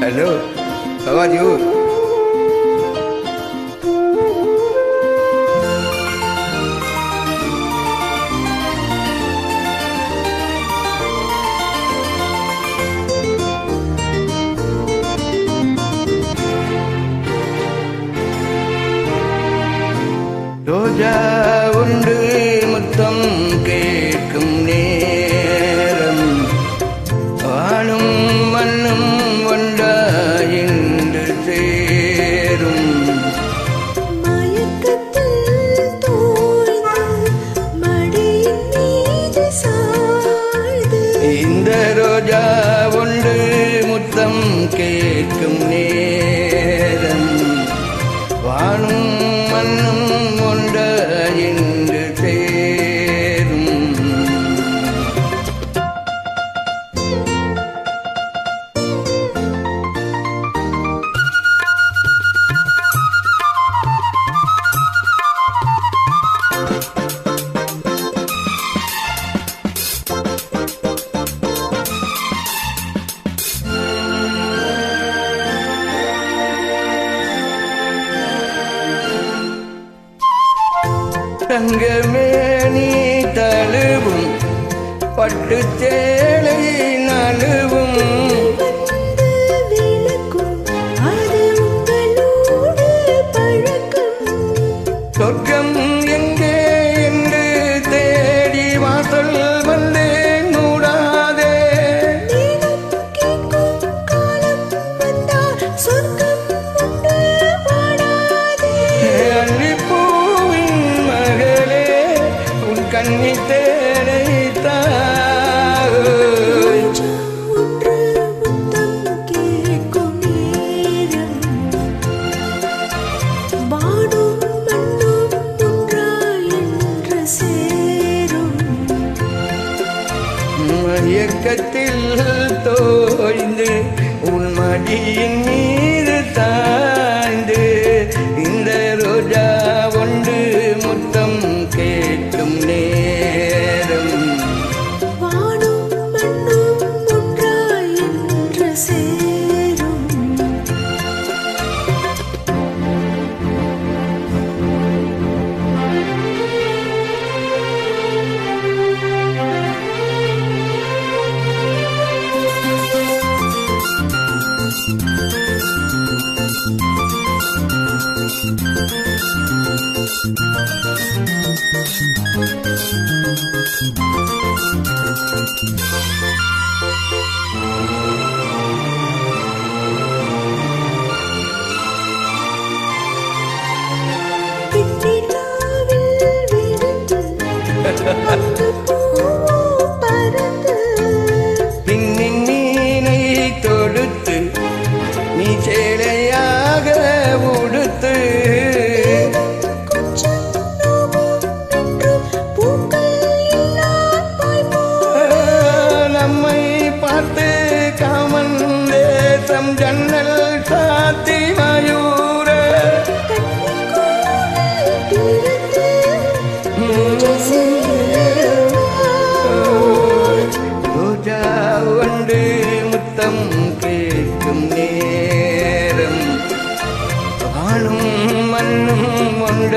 Hello, how are you? தங்கமே நீ தழுவும். பட்டு தேளை நழுவும். கண்ணி தேடைத்தாய் இயக்கத்தில் தோய்ந்து உன் மடியின் மீது தாய்ந்து விஜயயாக கண்ணும் முட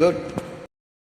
dört